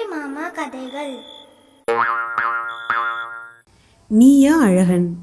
அம்புலி மாமா கதைகள். நீயா அழகன்.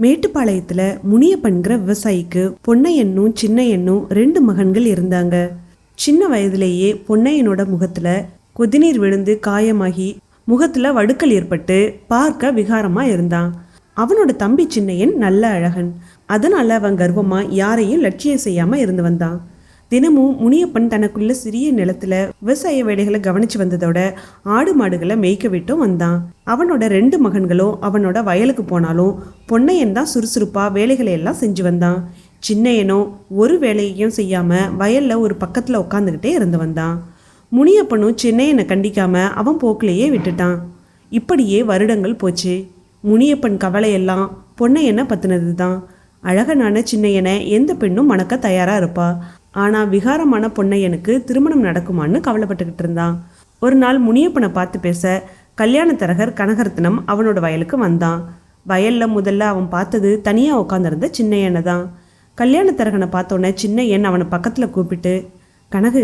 மேட்டுப்பாளையத்தில் முனியப்பன்கிற விவசாயிக்கு பொன்னையனும் சின்னையன்னும் ரெண்டு மகன்கள் இருந்தாங்க. சின்ன வயதிலேயே பொன்னையனோட முகத்துல கொதிநீர் விழுந்து காயமாகி முகத்துல வடுக்கல் ஏற்பட்டு பார்க்க விகாரமா இருந்தான். அவனோட தம்பி சின்னையன் நல்ல அழகன். அதனால அவன் கர்வமா யாரையும் லட்சியம் செய்யாம இருந்து வந்தான். தினமும் முனியப்பன் தனக்குள்ள சிறிய நிலத்துல விவசாய வேலைகளை கவனிச்சு வந்ததோட ஆடு மாடுகளை மேய்க்க விட்டும் வந்தான். அவனோட ரெண்டு மகன்களும் அவனோட வயலுக்கு போனாலும் பொன்னையன் தான் சுறுசுறுப்பா வேலைகளை எல்லாம் செஞ்சு வந்தான். சின்னையனோ ஒரு வேலையையும் செய்யாம வயல்ல ஒரு பக்கத்துல உட்காந்துக்கிட்டே இருந்து வந்தான். முனியப்பனும் சின்னையனை கண்டிக்காம அவன் போக்கிலேயே விட்டுட்டான். இப்படியே வருடங்கள் போச்சு. முனியப்பன் கவலையெல்லாம் பொன்னையனை பத்தினது தான் அழகனான சின்னையனை எந்த பெண்ணும் மணக்க தயாரா இருப்பா? ஆனால் விகாரமான பொன்னையனுக்கு திருமணம் நடக்குமான்னு கவலைப்பட்டுக்கிட்டு இருந்தான் ஒரு நாள் முனியப்பனை பார்த்து பேச கல்யாண தரகர் கனகரத்னம் அவனோட வயலுக்கு வந்தான். வயல்ல முதல்ல அவன் பார்த்தது தனியாக உட்காந்துருந்த சின்னையனை தான். கல்யாண தரகனை பார்த்தோன்னே சின்னையன் அவனை பக்கத்தில் கூப்பிட்டு கனகு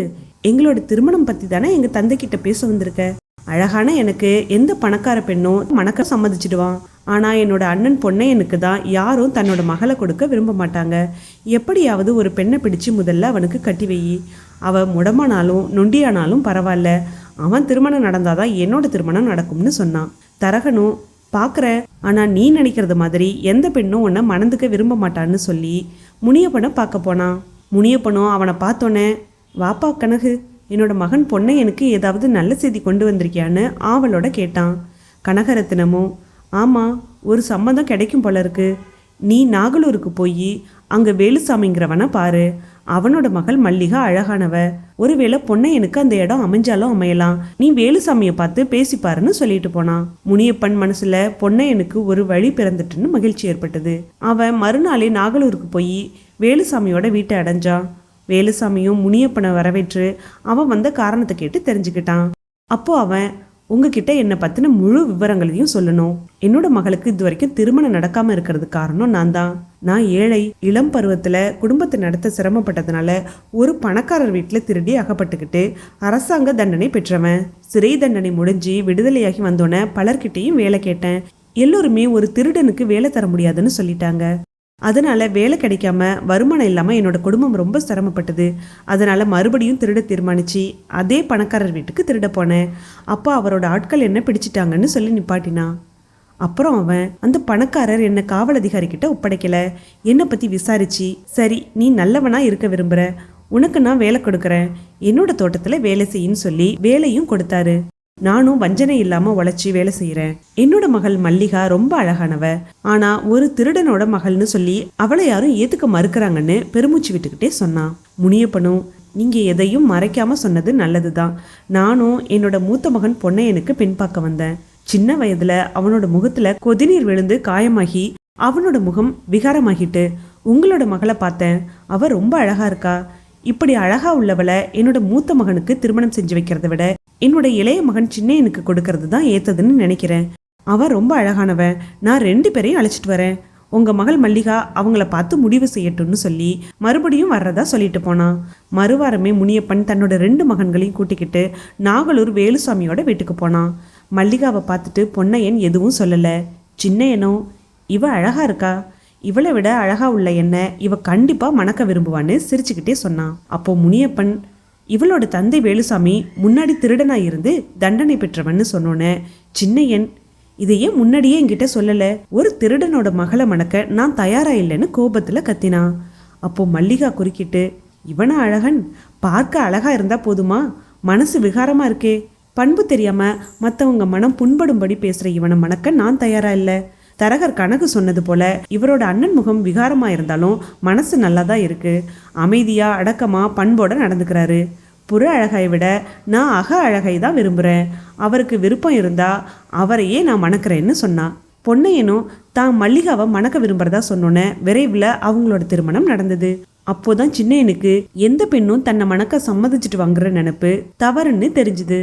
எங்களோட திருமணம் பற்றி தானே எங்கள் தந்தைக்கிட்ட பேச வந்திருக்க? அழகான எனக்கு எந்த பணக்கார பெண்ணும் மணக்க சம்மதிச்சிடுவான். ஆனால் என்னோட அண்ணன் பொன்னையனுக்கு தான் யாரும் தன்னோட மகளை கொடுக்க விரும்ப மாட்டாங்க. எப்படியாவது ஒரு பெண்ணை பிடிச்சு முதல்ல அவனுக்கு கட்டி வை. அவன் முடமானாலும் நொண்டியானாலும் பரவாயில்ல. அவன் திருமணம் நடந்தாதான் என்னோட திருமணம் நடக்கும்னு சொன்னான். தரகனும் பார்க்குற ஆனால் நீ நினைக்கிறது மாதிரி எந்த பெண்ணும் உன்னை மணந்துக்க விரும்ப மாட்டான்னு சொல்லி முனியப்பனை பார்க்க போனான் முனியப்பனும் அவனை பார்த்தோன்னே வாப்பா கனகு என்னோட மகன் பொண்ணை எனக்கு ஏதாவது நல்ல செய்தி கொண்டு வந்திருக்கியான்னு ஆவலோட கேட்டான். கனகரத்தினமும் ஆமாம் ஒரு சம்மந்தம் கிடைக்கும் போல இருக்கு. நீ நாகலூருக்கு போய் அங்கே வேலுசாமிங்கிறவனை பாரு. அவனோட மகள் மல்லிகா அழகானவ. ஒருவேளை பொண்ணை எனக்கு அந்த இடம் அமைஞ்சாலும் அமையலாம். நீ வேலுசாமியை பார்த்து பேசி பாருன்னு சொல்லிட்டு போனான் முனியப்பன் மனசுல பொண்ணை எனக்கு ஒரு வழி பிறந்துட்டுன்னு மகிழ்ச்சி ஏற்பட்டது. அவன் மறுநாளே நாகலூருக்கு போய் வேலுசாமியோட வீட்டை அடைஞ்சான் வேலுசாமியும் முனியப்பனை வரவேற்று அவன் வந்த காரணத்தை கேட்டு தெரிஞ்சுக்கிட்டான். அப்போ அவன் உங்ககிட்ட என்னை பற்றின முழு விவரங்களையும் சொல்லணும். என்னோட மகளுக்கு இது வரைக்கும் திருமணம் நடக்காம இருக்கிறது காரணம் நான் தான். நான் ஏழை இளம் பருவத்தில் குடும்பத்தை நடத்த சிரமப்பட்டதுனால ஒரு பணக்காரர் வீட்டில் திருடி அகப்பட்டுக்கிட்டு அரசாங்க தண்டனை பெற்றவன். சிறை தண்டனை முடிஞ்சு விடுதலையாகி வந்தோன்னே பலர்கிட்டையும் வேலை கேட்டேன். எல்லோருமே ஒரு திருடனுக்கு வேலை தர முடியாதுன்னு சொல்லிட்டாங்க. அதனால வேலை கிடைக்காம வருமானம் இல்லாமல் என்னோட குடும்பம் ரொம்ப சிரமப்பட்டது. அதனால மறுபடியும் திருட தீர்மானிச்சு அதே பணக்காரர் வீட்டுக்கு திருட போனேன். அப்போ அவரோட ஆட்கள் என்ன பிடிச்சிட்டாங்கன்னு சொல்லி நிப்பாட்டினான் அப்புறம் அவன் அந்த பணக்காரர் என்னை காவல் அதிகாரி கிட்ட ஒப்படைக்கல. என்னை பத்தி விசாரிச்சு சரி நீ நல்லவனா இருக்க விரும்புற. உனக்கு நான் வேலை கொடுக்குறேன். என்னோட தோட்டத்தில் வேலை செய்யின்னு சொல்லி வேலையும் கொடுத்தாரு. நானும் வஞ்சனை இல்லாம உழைச்சி வேலை செய்யறேன் என்னோட மகள் மல்லிகா ரொம்ப அழகானவ. ஆனா ஒரு திருடனோட மகள்னு சொல்லி அவளை யாரும் ஏத்துக்க மறுக்கிறாங்கன்னு பெருமூச்சு விட்டுக்கிட்டே சொன்னான் முனியப்பனும் நீங்க எதையும் மறைக்காம சொன்னது நல்லதுதான். நானும் என்னோட மூத்த மகன் பொண்ணை எனக்கு பெண் பார்க்க வந்தேன். சின்ன வயதுல அவனோட முகத்துல கொதிநீர் விழுந்து காயமாகி அவனோட முகம் விகாரமாகிட்டு உங்களோட மகளை பார்த்தேன். அவ ரொம்ப அழகா இருக்கா. இப்படி அழகா உள்ளவளை என்னோட மூத்த மகனுக்கு திருமணம் செஞ்சு வைக்கிறத விட என்னோட இளைய மகன் சின்னையனுக்கு கொடுக்கறது தான் ஏத்ததுன்னு நினைக்கிறேன். அவன் ரொம்ப அழகானவ. நான் ரெண்டு பேரையும் அழைச்சிட்டு வரேன். உங்க மகள் மல்லிகா அவங்கள பார்த்து முடிவு செய்யட்டும்னு சொல்லி மறுபடியும் வர்றதா சொல்லிட்டு போனான் மறுவாரமே முனியப்பன் தன்னோட ரெண்டு மகன்களையும் கூட்டிக்கிட்டு நாகலூர் வேலுசாமியோட வீட்டுக்கு போனான் மல்லிகாவை பார்த்துட்டு பொன்னையன் எதுவும் சொல்லலை. சின்னையனோ இவ அழகா இருக்கா? இவளை விட அழகா உள்ள என்ன இவ கண்டிப்பா மணக்க விரும்புவான்னு சிரிச்சுக்கிட்டே சொன்னான் அப்போ முனியப்பன் இவளோட தந்தை வேலுசாமி முன்னாடி திருடனாக இருந்து தண்டனை பெற்றவன்னு சொன்னோன்னே சின்னையன் இதையே முன்னாடியே என்கிட்ட சொல்லலை. ஒரு திருடனோட மகளை மணக்க நான் தயாரா இல்லைன்னு கோபத்தில் கத்தினான் அப்போ மல்லிகா குறுக்கிட்டு இவனா அழகன்? பார்க்க அழகா இருந்தா போதுமா? மனசு விகாரமா இருக்கே. பண்பு தெரியாம மற்றவங்க மனம் புண்படும்படி பேசுற இவனை மணக்க நான் தயாரா இல்லை. தரகர் கணக்கு சொன்னது போல இவரோட அண்ணன் முகம் விகாரமா இருந்தாலும் மனசு நல்லா தான் இருக்கு. அமைதியா அடக்கமா பண்போட நடந்துக்கிறாரு. புற அழகை விட நான் அக அழகை தான் விரும்புகிறேன் அவருக்கு விருப்பம் இருந்தா அவரையே நான் மணக்கிறேன்னு சொன்னான் பொன்னையனும் தான் மல்லிகாவை மணக்க விரும்புறதா சொன்னோன்னே விரைவில் அவங்களோட திருமணம் நடந்தது. அப்போதான் சின்னையனுக்கு எந்த பெண்ணும் தன்னை மணக்க சம்மதிச்சுட்டு வாங்குற நினப்பு தவறுன்னு தெரிஞ்சுது.